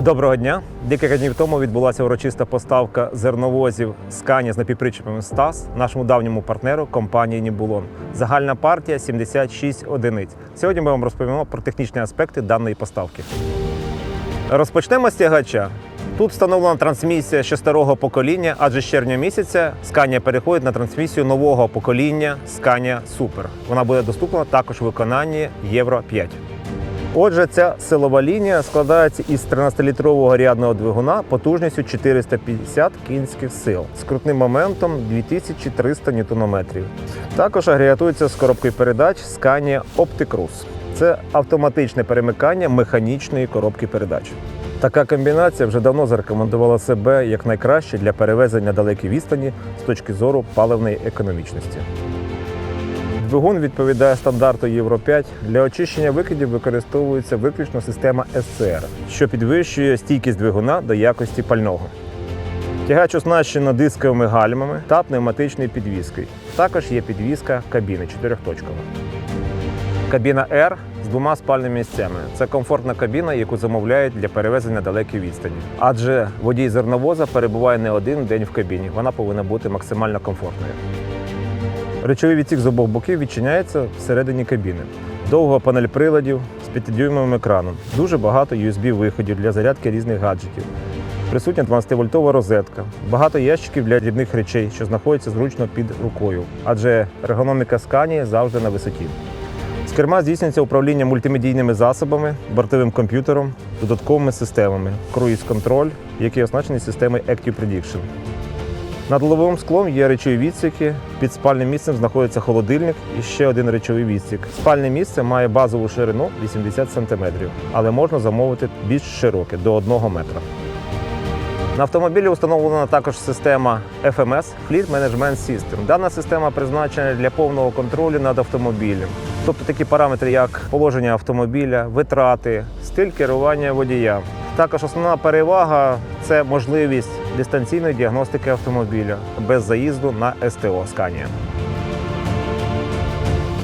Доброго дня! Декілька днів тому відбулася урочиста поставка зерновозів Скані з напівпричепами Стас нашому давньому партнеру компанії Нібулон. Загальна партія 76 одиниць. Сьогодні ми вам розповімо про технічні аспекти даної поставки. Розпочнемо з тягача. Тут встановлена трансмісія ще старого покоління, адже з червня місяця Scania переходить на трансмісію нового покоління Scania Super. Вона буде доступна також у виконанні Євро 5. Отже, ця силова лінія складається із 13-літрового рядного двигуна потужністю 450 кінських сил з крутним моментом 2300 ньютонометрів. Також агрегатується з коробкою передач Scania Opticruise. Це автоматичне перемикання механічної коробки передач. Така комбінація вже давно зарекомендувала себе як найкраще для перевезення далекі відстані з точки зору паливної економічності. Двигун відповідає стандарту Євро 5. Для очищення викидів використовується виключно система SCR, що підвищує стійкість двигуна до якості пального. Тягач оснащено дисковими гальмами та пневматичною підвіскою. Також є підвіска кабіни чотирьохточкова. Кабіна R з двома спальними місцями. Це комфортна кабіна, яку замовляють для перевезення далекої відстані. Адже водій зерновоза перебуває не один день в кабіні. Вона повинна бути максимально комфортною. Речовий відсік з обох боків відчиняється всередині кабіни. Довга панель приладів з 5-дюймовим екраном. Дуже багато USB-виходів для зарядки різних гаджетів. Присутня 12-вольтова розетка, багато ящиків для дрібних речей, що знаходяться зручно під рукою, адже ергономіка Scania завжди на висоті. З керма здійснюється управління мультимедійними засобами, бортовим комп'ютером, додатковими системами, круїз-контроль, який оснащений системою Active Prediction. Над лобовим склом є речові відсіки. Під спальним місцем знаходиться холодильник і ще один речовий відсік. Спальне місце має базову ширину 80 см, але можна замовити більш широке до 1 метра. На автомобілі встановлена також система FMS Fleet Management System. Дана система призначена для повного контролю над автомобілем. Тобто такі параметри, як положення автомобіля, витрати, стиль керування водія. Також основна перевага це можливість дистанційної діагностики автомобіля без заїзду на СТО Scania.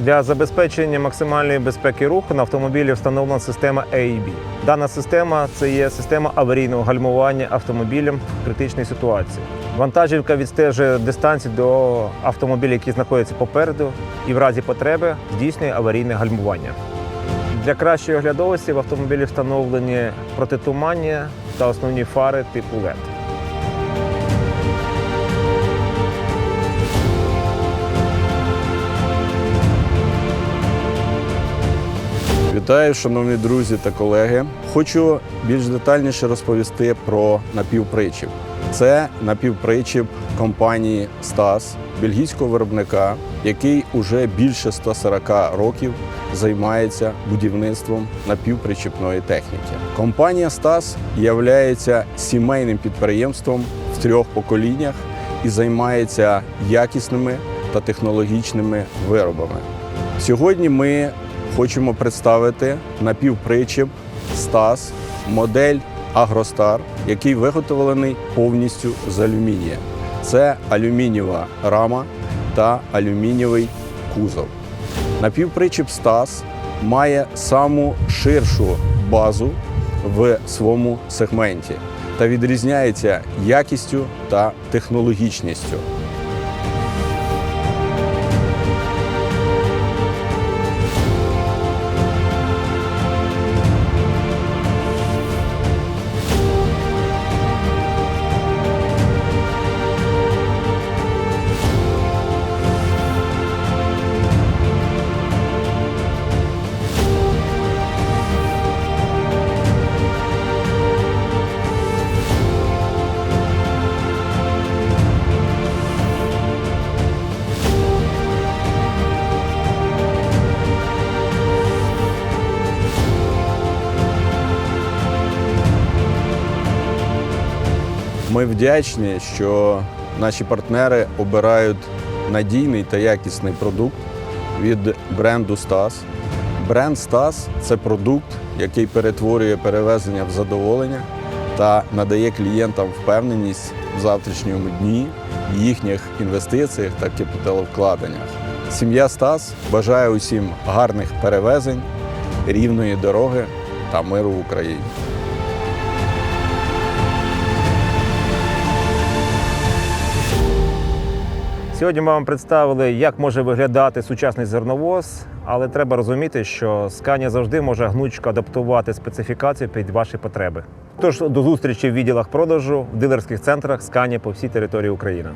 Для забезпечення максимальної безпеки руху на автомобілі встановлена система AEB. Дана система це є система аварійного гальмування автомобілем в критичній ситуації. Вантажівка відстежує дистанцію до автомобіля, який знаходиться попереду, і в разі потреби здійснює аварійне гальмування. Для кращої оглядовості в автомобілі встановлені протитуманні та основні фари типу LED. Вітаю, шановні друзі та колеги. Хочу більш детальніше розповісти про напівпричіп. Це напівпричіп компанії Стас, бельгійського виробника, який уже більше 140 років займається будівництвом напівпричіпної техніки. Компанія Стас є сімейним підприємством в трьох поколіннях і займається якісними та технологічними виробами. Сьогодні ми хочемо представити напівпричіп Стас, модель Агростар, який виготовлений повністю з алюмінія. Це алюмінієва рама та алюмінієвий кузов. Напівпричіп Стас має саму ширшу базу в своєму сегменті та відрізняється якістю та технологічністю. Ми вдячні, що наші партнери обирають надійний та якісний продукт від бренду Стас. Бренд Стас це продукт, який перетворює перевезення в задоволення та надає клієнтам впевненість в завтрашньому дні, їхніх інвестиціях та капіталовкладеннях. Сім'я Стас бажає усім гарних перевезень, рівної дороги та миру в Україні. Сьогодні ми вам представили, як може виглядати сучасний зерновоз, але треба розуміти, що скання завжди може гнучко адаптувати специфікацію під ваші потреби. Тож до зустрічі в відділах продажу в дилерських центрах Сканія по всій території України.